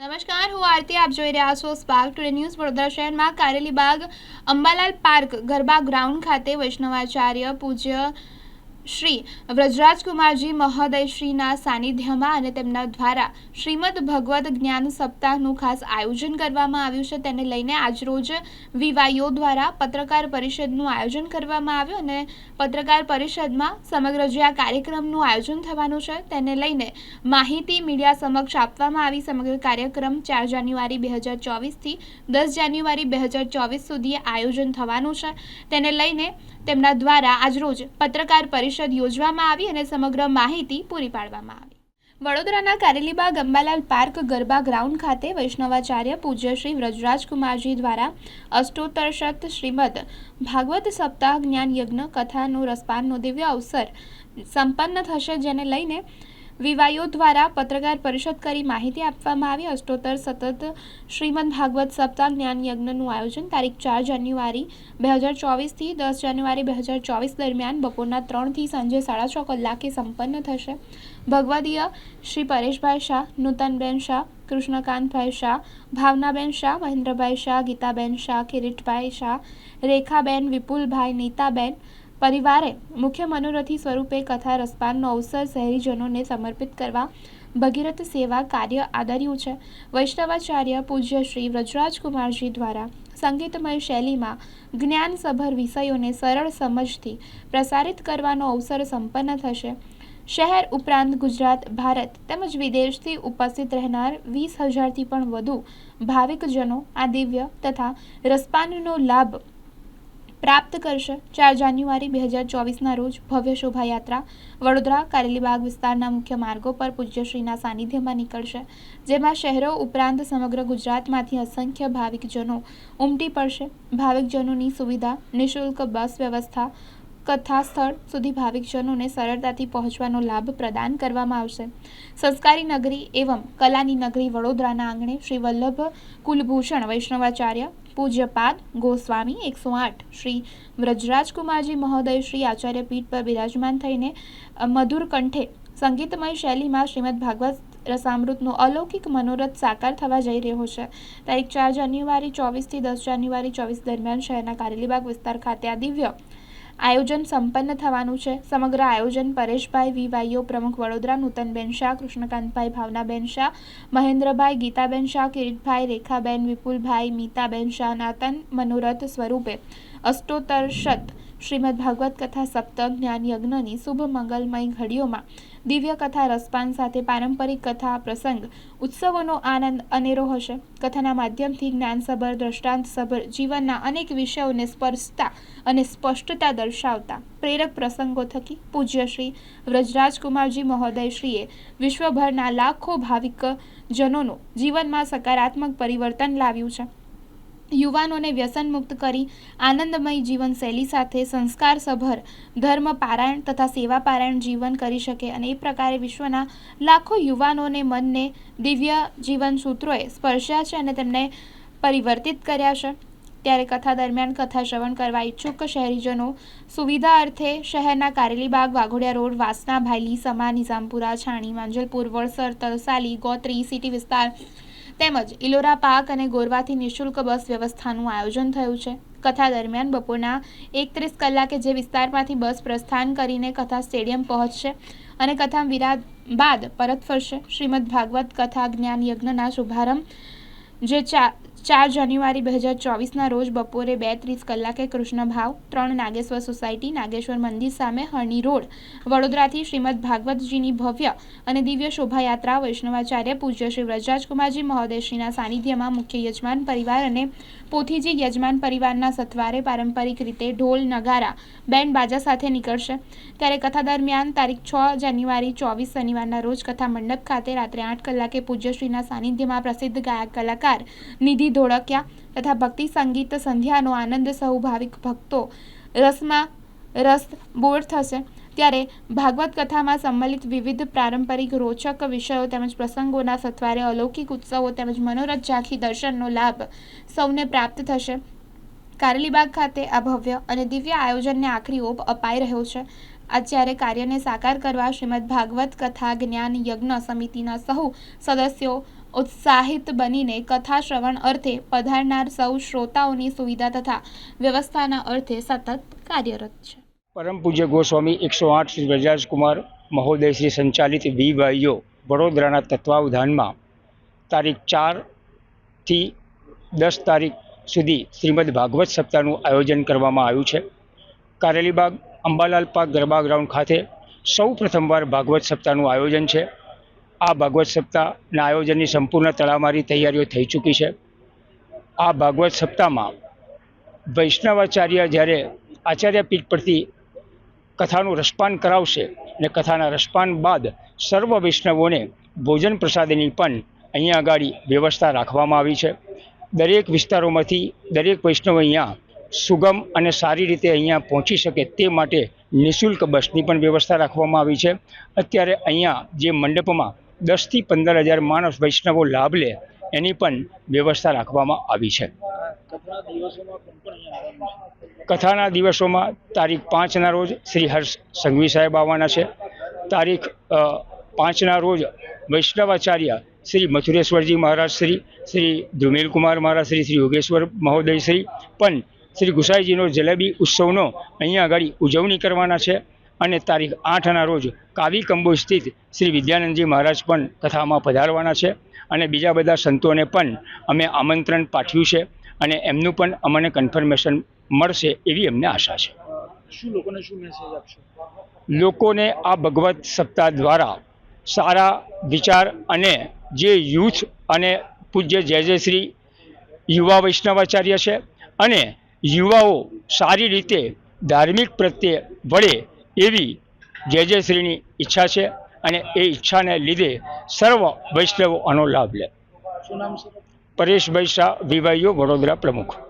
નમસ્કાર, હું આરતી, આપ જોઈ રહ્યા છો સ્પાર્ક ટુડે ન્યૂઝ વડોદરા શહેરમાં કારેલીબાગ અંબાલાલ પાર્ક ગરબા ગ્રાઉન્ડ ખાતે વૈષ્ણવાચાર્ય પૂજ્ય શ્રી વ્રજરાજકુમારજી મહોદયશ્રીના સાનિધ્યમાં અને તેમના દ્વારા શ્રીમદ ભગવદ્ જ્ઞાન સપ્તાહનું ખાસ આયોજન કરવામાં આવ્યું છે. તેને લઈને આજરોજ વિવાઈઓ દ્વારા પત્રકાર પરિષદનું આયોજન કરવામાં આવ્યું અને પત્રકાર પરિષદમાં સમગ્ર જે આ કાર્યક્રમનું આયોજન થવાનું છે તેને લઈને માહિતી મીડિયા સમક્ષ આપવામાં આવી. સમગ્ર કાર્યક્રમ ચાર જાન્યુઆરી બે હજાર ચોવીસથી દસ જાન્યુઆરી બે હજાર ચોવીસ સુધી આયોજન થવાનું છે. તેને લઈને તેમના દ્વારા આજરોજ પત્રકાર પરિષદ યોજવામાં આવી અને સમગ્ર માહિતી પૂરી પાડવામાં આવી. વડોદરાના કારેલીબાગ અંબાલાલ પાર્ક ગરબા ગ્રાઉન્ડ ખાતે વૈષ્ણવાચાર્ય પૂજ્ય શ્રી વ્રજરાજકુમારજી દ્વારા અષ્ટોત્તરશત શ્રીમદ ભાગવત સપ્તાહ જ્ઞાન યજ્ઞ કથાનો રસપાનનો દિવ્ય અવસર સંપન્ન થશે, જેને લઈને વિવાઈઓ દ્વારા પત્રકાર પરિષદ કરી માહિતી આપવામાં આવી. અષ્ટોત્તર સતત શ્રીમદ ભાગવત સપ્તાહ જ્ઞાન યજ્ઞનું આયોજન, તારીખ ચાર જાન્યુઆરી બે હજાર ચોવીસથી દસ જાન્યુઆરી બે હજાર ચોવીસ દરમિયાન બપોરના ત્રણથી સાંજે સાડા છ કલાકે સંપન્ન થશે. ભગવદીય શ્રી પરેશભાઈ શાહ, નૂતનબેન શાહ, કૃષ્ણકાંતભાઈ શાહ, ભાવનાબેન શાહ, મહેન્દ્રભાઈ શાહ, ગીતાબેન શાહ, કિરીટભાઈ શાહ, રેખાબેન, વિપુલભાઈ, નીતાબેન પરિવારે મુખ્ય મનોરથી સ્વરૂપે કથા, રસપાનનો અવસર શહેરીજનોને સમર્પિત કરવા ભગીરથ સેવા કાર્ય આદર્યું છે. વૈષ્ણવાચાર્ય પૂજ્ય શ્રી વ્રજરાજકુમારજી દ્વારા સંગીતમય શૈલીમાં જ્ઞાનસભર વિષયોને સરળ સમજથી પ્રસારિત કરવાનો અવસર સંપન્ન થશે. શહેર ઉપરાંત ગુજરાત, ભારત તેમજ વિદેશથી ઉપસ્થિત રહેનાર વીસ હજારથી પણ વધુ ભાવિકજનો આ દિવ્ય તથા રસપાનનો લાભ પ્રાપ્ત કરશે. ચાર જાન્યુઆરી બે હજાર ચોવીસના રોજ ભવ્ય શોભાયાત્રા વડોદરા, કારેલીબાગ વિસ્તારના મુખ્ય માર્ગો પર પૂજ્યશ્રીના સાનિધ્યમાં નીકળશે, જેમાં શહેરો ઉપરાંત સમગ્ર ગુજરાતમાંથી અસંખ્ય ભાવિકજનો ઉમટી પડશે. ભાવિકજનોની સુવિધા, નિઃશુલ્ક બસ વ્યવસ્થા કથા સ્થળ સુધી ભાવિકજનોને સરળતાથી પહોંચવાનો લાભ પ્રદાન કરવામાં આવશે. સંસ્કારી નગરી એવં કલાની નગરી વડોદરાના આંગણે શ્રી વલ્લભ કુલભૂષણ વૈષ્ણવાચાર્ય, પૂજ્યપાદ ગોસ્વામી એકસો આઠ, શ્રી વ્રજરાજકુમારજી મહોદય શ્રી આચાર્ય પીઠ પર બિરાજમાન થઈને મધુર કંઠે સંગીતમય શૈલીમાં શ્રીમદ ભાગવત રસામૃતનો અલૌકિક મનોરથ સાકાર થવા જઈ રહ્યો છે. તારીખ ચાર જાન્યુઆરી ચોવીસથી દસ જાન્યુઆરી ચોવીસ દરમિયાન શહેરના કારેલીબાગ વિસ્તાર ખાતે આ દિવ્ય આયોજન સંપન્ન થવાનું છે. સમગ્ર આયોજન પરેશભાઈ વીવાઈઓ પ્રમુખ વડોદરા, નૂતનબેન શાહ, કૃષ્ણકાંતભાઈ ભાવનાબેન શાહ, મહેન્દ્રભાઈ ગીતાબેન શાહ, કિરીટભાઈ રેખાબેન, વિપુલભાઈ મીતાબેન શાહ, નાતન મનોરથ સ્વરૂપે અષ્ટોત્તરશત શ્રીમદ ભાગવત કથા સપ્તક, જ્ઞાન યજ્ઞની શુભ મંગલમય ઘડીઓમાં દિવ્ય કથા, રસપાન સાથે પારંપરિક કથા, પ્રસંગ, ઉત્સવોનો આનંદ અનેરો હશે. કથાના માધ્યમથી જ્ઞાનસભર, દ્રષ્ટાંતસભર જીવનના અનેક વિષયોને સ્પર્શતા અને સ્પષ્ટતા દર્શાવતા પ્રેરક પ્રસંગો થકી પૂજ્ય શ્રી વ્રજરાજકુમારજી મહોદયશ્રીએ વિશ્વભરના લાખો ભાવિક જનોનું જીવનમાં સકારાત્મક પરિવર્તન લાવ્યું છે. યુવાનોને વ્યસન મુક્ત કરી આનંદમય જીવનશૈલી સાથે સંસ્કારસભર ધર્મ, પારાયણ તથા સેવા પારાયણ જીવન કરી શકે અને એ પ્રકારે વિશ્વના લાખો યુવાનોને મનને દિવ્ય જીવન સૂત્રોએ સ્પર્શ્યા છે અને તેમને પરિવર્તિત કર્યા છે. ત્યારે કથા દરમિયાન કથા શ્રવણ કરવા ઈચ્છુક શહેરીજનો સુવિધા અર્થે શહેરના કારેલીબાગ, વાઘોડિયા રોડ, વાસના, ભાયલી સમા નિઝામપુરા, છાણી, માંજલપુર વડસર તલસાલી, ગોત્રી, સિટી વિસ્તાર તેમજ ઇલોરા પાર્ક અને ગોરવાથી નિઃશુલ્ક બસ વ્યવસ્થાનું આયોજન થયું છે. કથા દરમિયાન બપોરના એકત્રીસ કલાકે જે વિસ્તારમાંથી બસ પ્રસ્થાન કરીને કથા સ્ટેડિયમ પહોંચશે અને કથા વિરાદ બાદ પરત ફરશે. શ્રીમદ ભાગવત કથા જ્ઞાન યજ્ઞના શુભારંભ જે ચા ચાર જાન્યુઆરી બે હજાર ચોવીસના રોજ બપોરે બે ત્રીસ કલાકે કૃષ્ણ ભાવ, ત્રણ નાગેશ્વર સોસાયટી, નાગેશ્વર મંદિર સામે હરણી રોડ, વડોદરાથી શ્રીમદ ભાગવતજીની ભવ્ય અને દિવ્ય શોભાયાત્રા વૈષ્ણવાચાર્ય પૂજ્ય શ્રી વ્રજરાજકુમારજી મહોદયશ્રીના સાનિધ્યમાં મુખ્ય યજમાન પરિવાર અને પોથીજી યજમાન પરિવારના સથવારે પારંપરિક રીતે ઢોલ, નગારા બેન્ડ બાજા સાથે નીકળશે. ત્યારે કથા દરમિયાન તારીખ છ જાન્યુઆરી ચોવીસ શનિવારના રોજ કથા મંડપ ખાતે રાત્રે આઠ કલાકે પૂજ્યશ્રીના સાનિધ્યમાં પ્રસિદ્ધ ગાયક કલાકાર નિધિ ધોળકિયા તથા ભક્તિ સંગીત સંધ્યાનો આનંદ સૌ ભાવિક ભક્તો રસમાં રસ બોર થશે. ત્યારે ભાગવત કથામાં સંમલિત વિવિધ પારંપરિક રોચક વિષયો તેમજ પ્રસંગોના સથવારે અલૌકિક ઉત્સવો તેમજ મનોરથ ઝાંખી દર્શનનો લાભ સૌને પ્રાપ્ત થશે. કારેલીબાગ ખાતે આ ભવ્ય અને દિવ્ય આયોજનને આખરી ઓપ અપાઈ રહ્યો છે. આચાર્ય કાર્યને સાકાર કરવા શ્રીમદ ભાગવત કથા જ્ઞાન યજ્ઞ સમિતિના સહુ સદસ્યો ઉત્સાહિત બનીને કથા શ્રવણ અર્થે પધારનાર સૌ શ્રોતાઓની સુવિધા તથા વ્યવસ્થાના અર્થે સતત કાર્યરત છે. પરમ પૂજ્ય ગોસ્વામી એકસો આઠ શ્રી વ્રજરાજકુમાર મહોદય શ્રી સંચાલિત વીવાઈઓ વડોદરાના તત્વાવધાનમાં તારીખ ચારથી દસ તારીખ સુધી શ્રીમદ ભાગવત સપ્તાહનું આયોજન કરવામાં આવ્યું છે. કારેલીબાગ અંબાલાલ પાર્ક ગરબા ગ્રાઉન્ડ ખાતે સૌ પ્રથમવાર ભાગવત સપ્તાહનું આયોજન છે. આ ભાગવત સપ્તાહના આયોજનની સંપૂર્ણ તડામારી તૈયારીઓ થઈ ચૂકી છે. આ ભાગવત સપ્તાહમાં વૈષ્ણવાચાર્ય જ્યારે આચાર્ય પીઠ પરથી કથાનું રસપાન કરાવશે અને કથાના રસપાન બાદ સર્વ વૈષ્ણવોને ભોજન પ્રસાદની પણ અહીંયા આગળ વ્યવસ્થા રાખવામાં આવી છે. દરેક વિસ્તારોમાંથી દરેક વૈષ્ણવ અહીંયા સુગમ અને સારી રીતે અહીંયા પહોંચી શકે તે માટે નિઃશુલ્ક બસની પણ વ્યવસ્થા રાખવામાં આવી છે. અત્યારે અહીંયા જે મંડપમાં દસથી પંદર હજાર માણસ વૈષ્ણવો લાભ લે, એની પણ વ્યવસ્થા રાખવામાં આવી છે. કથાના દિવસોમાં તારીખ પાંચના રોજ શ્રી હર્ષ સંઘવી સાહેબ આવવાના છે. તારીખ પાંચના રોજ વૈષ્ણવાચાર્ય શ્રી મથુરેશ્વરજી મહારાજ શ્રી શ્રી ધ્રુમિલકુમાર મહારાજ શ્રી શ્રી યોગેશ્વર મહોદય શ્રી, પણ શ્રી ગુસાઈજીનો જલેબી ઉત્સવનો અહીંયા આગળ ઉજવણી કરવાના છે. અને તારીખ આઠના રોજ કાવી કંબો સ્થિત શ્રી વિદ્યાનંદજી મહારાજ પણ કથામાં પધારવાના છે. અને બીજા બધા સંતોને પણ અમે આમંત્રણ પાઠવ્યું છે અને એમનું પણ અમને કન્ફર્મેશન મળશે એવી અમને આશા છે. શું લોકોને શું મેસેજ આપશો? લોકોને આ ભગવત સપ્તાહ દ્વારા સારા વિચાર અને જે યુથ અને પૂજ્ય જય જય શ્રી યુવા વૈષ્ણવાચાર્ય છે અને યુવાઓ સારી રીતે ધાર્મિક પ્રત્યે વળે એવી જય જયશ્રીની ઈચ્છા છે અને એ ઈચ્છાને લીધે સર્વ વૈષ્ણવો આનો લાભ લે. પરેશભાઈ શાહ વિવાઈઓ વડોદરા પ્રમુખ.